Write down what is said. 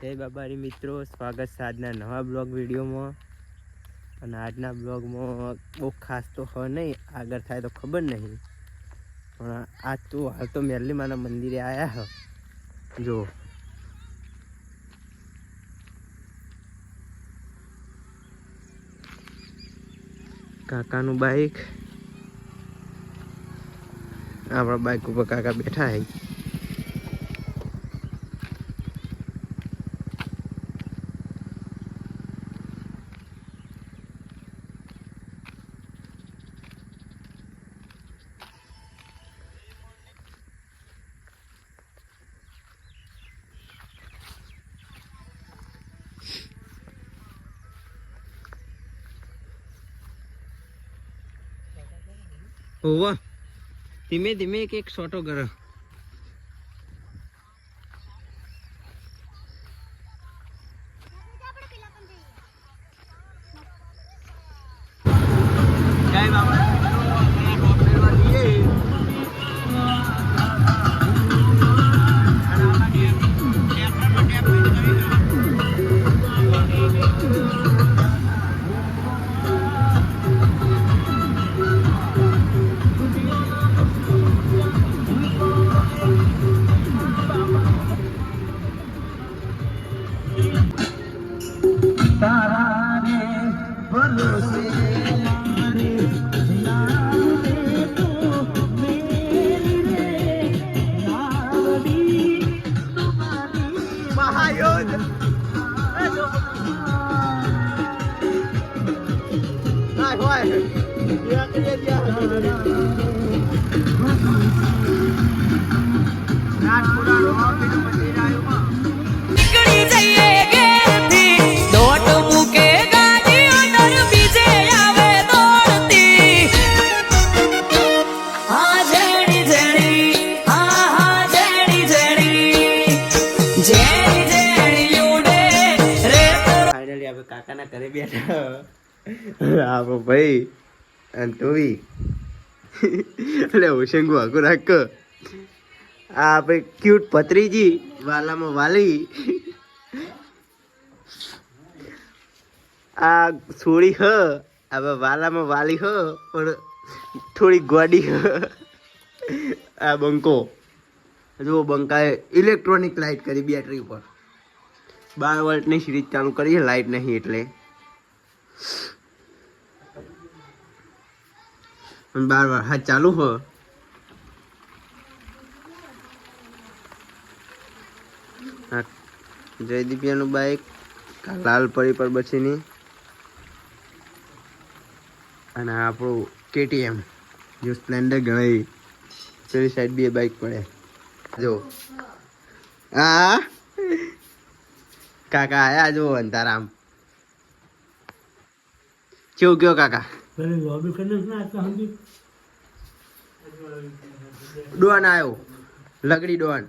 જય બાબારી મિત્રો, સ્વાગત છે આજના નવા બ્લોગ વિડીયોમાં. અને આજના બ્લોગમાં બહુ ખાસ તો હોય નહીં, આગળ થાય તો ખબર નહીં. પણ આજ તો હાલ તો મેરલીમાના મંદિરે આવ્યા હો. જો. કાકાનું બાઈક. આપણા બાઈક ઉપર કાકા બેઠા હે. હોવા. ધીમે ધીમે એક એક શોટો કરો. બાબા. મહાયોધ ના હોય નીકળી આ આપણે ક્યુટ પત્રીજી વાલામાં વાલી. આ છોડી હ. હવે વાલામાં વાલી હ, પણ થોડી ગોડી હ. આ બંકો. જુઓ બંકાએ ઇલેક્ટ્રોનિક લાઇટ કરી બેટરી ઉપર. બાર વોલ્ટની સિરીઝ ચાલુ કરીએ લાઇટ નહીં એટલે. બાર વાર, હા, ચાલુ હો. જયદીપિયાનું બાઈક લાલ પરી પર બચીની અને આપણું કેટીએમ જો સ્પ્લેન્ડર ગણાય પેલી સાઈડ બે બાઇક પડે જો હા કાકા આયા જો અંતારામ કેવું કયો કાકા ડોન આવ્યો લગડી ડોન